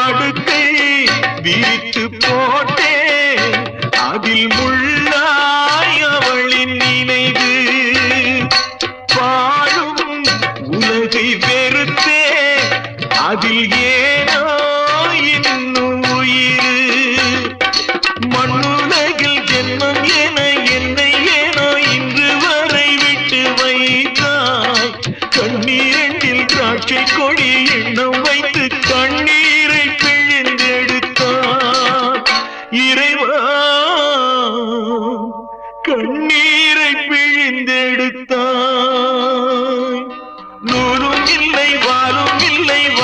படுக்கை விரித்து போட்டே அதில் முள்ளாய் அவளின் நினைவு. வாழும் உலகை வெறுத்தே அதில் ஏனோ இன்னும் உயிர். மண்ணுலகில் ஜென்மம் என என்னை ஏனோ இன்று வரை விட்டு வைத்தாய். கண்ணீரண்டில் கொடி எண்ணம் வைத்து கண்ணீர் கண்ணீரை பிழிந்தெடுத்தாய். நூலும் இல்லை வாழும் இல்லை